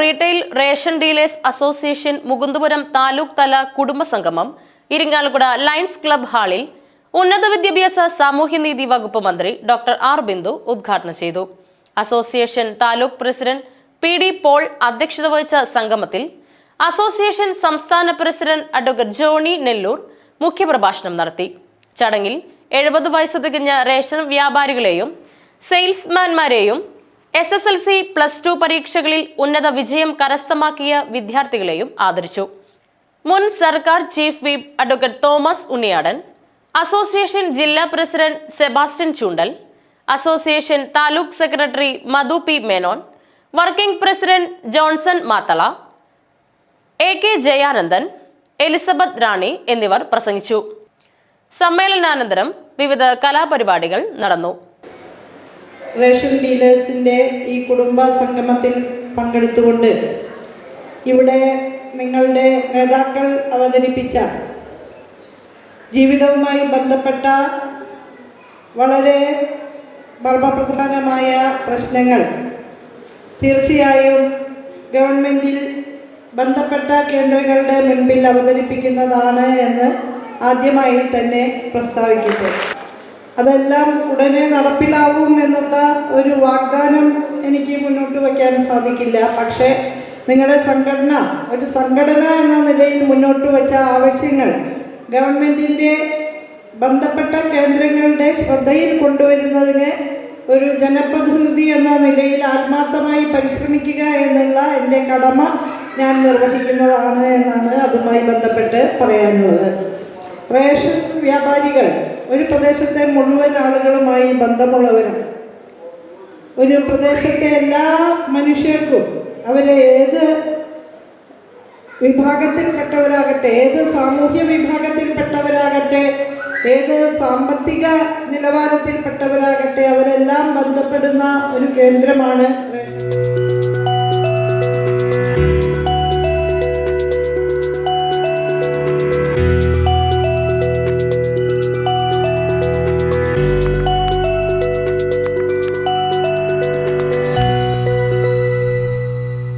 Retail ration dealers association Mukundapuram taluk തല കുടുംബ സംഗമം ഇരിങ്ങാലക്കുട ലയൺസ് ക്ലബ് ഹാളിൽ ഉന്നത വിദ്യാഭ്യാസ സാമൂഹ്യനീതി വകുപ്പ് മന്ത്രി ഡോക്ടർ ആർ ബിന്ദു ഉദ്ഘാടനം ചെയ്തു. Association taluk president P D Paul അധ്യക്ഷത വഹിച്ച സംഗമത്തിൽ അസോസിയേഷൻ സംസ്ഥാന പ്രസിഡന്റ് അഡ്വക്കേറ്റ് ജോണി നെല്ലൂർ മുഖ്യപ്രഭാഷണം നടത്തി. ചടങ്ങിൽ എഴുപത് വയസ്സ് തികഞ്ഞ റേഷൻ വ്യാപാരികളെയും സെയിൽസ്മാൻമാരെയും S S L C plus two പരീക്ഷകളിൽ ഉന്നത വിജയം കരസ്ഥമാക്കിയ വിദ്യാർത്ഥികളെയും ആദരിച്ചു. മുൻ സർക്കാർ chief whip advocate Thomas Unniyadan association ജില്ലാ president Sebastian Chundal association taluk secretary Madhu P Menon working president Johnson Mathala A K Jayanandan Elizabeth Rani എന്നിവർ പ്രസംഗിച്ചു. സമ്മേളനാനന്തരം വിവിധ കലാപരിപാടികൾ നടന്നു. റേഷൻ ഡീലേഴ്സിന്റെ ഈ കുടുംബ സംഗമത്തിൽ പങ്കെടുത്തുകൊണ്ട് ഇവിടെ നിങ്ങളുടെ നേതാക്കൾ അവതരിപ്പിച്ച ജീവിതവുമായി ബന്ധപ്പെട്ട വളരെ മർമ്മപ്രധാനമായ പ്രശ്നങ്ങൾ തീർച്ചയായും ഗവൺമെന്റിൽ ബന്ധപ്പെട്ട കേന്ദ്രങ്ങളുടെ മുൻപിൽ അവതരിപ്പിക്കുന്നതാണ് എന്ന് ആദ്യമായി തന്നെ പ്രസ്താവിക്കട്ടെ. അതെല്ലാം ഉടനെ നടപ്പിലാവും എന്നുള്ള ഒരു വാഗ്ദാനം എനിക്ക് മുന്നോട്ട് വയ്ക്കാൻ സാധിക്കില്ല. പക്ഷേ നിങ്ങളുടെ സംഘടന ഒരു സംഘടന എന്ന നിലയിൽ മുന്നോട്ട് വച്ച ആവശ്യങ്ങൾ ഗവൺമെന്റിന്റെ ബന്ധപ്പെട്ട കേന്ദ്രങ്ങളുടെ ശ്രദ്ധയിൽ കൊണ്ടുവരുന്നതിന് ഒരു ജനപ്രതിനിധി എന്ന നിലയിൽ ആത്മാർത്ഥമായി പരിശ്രമിക്കുക എന്നുള്ള എന്റെ കടമ ഞാൻ നിർവഹിക്കുന്നതാണ് എന്നാണ് അതുമായി ബന്ധപ്പെട്ട് പറയാനുള്ളത്. റേഷൻ വ്യാപാരികൾ ഒരു പ്രദേശത്തെ മുഴുവൻ ആളുകളുമായി ബന്ധമുള്ളവരും ഒരു പ്രദേശത്തെ എല്ലാ മനുഷ്യർക്കും അവരെ ഏത് വിഭാഗത്തിൽപ്പെട്ടവരാകട്ടെ ഏത് സാമൂഹ്യ വിഭാഗത്തിൽപ്പെട്ടവരാകട്ടെ ഏത് സാമ്പത്തിക നിലവാരത്തിൽപ്പെട്ടവരാകട്ടെ അവരെല്ലാം ബന്ധപ്പെടുന്ന ഒരു കേന്ദ്രമാണ്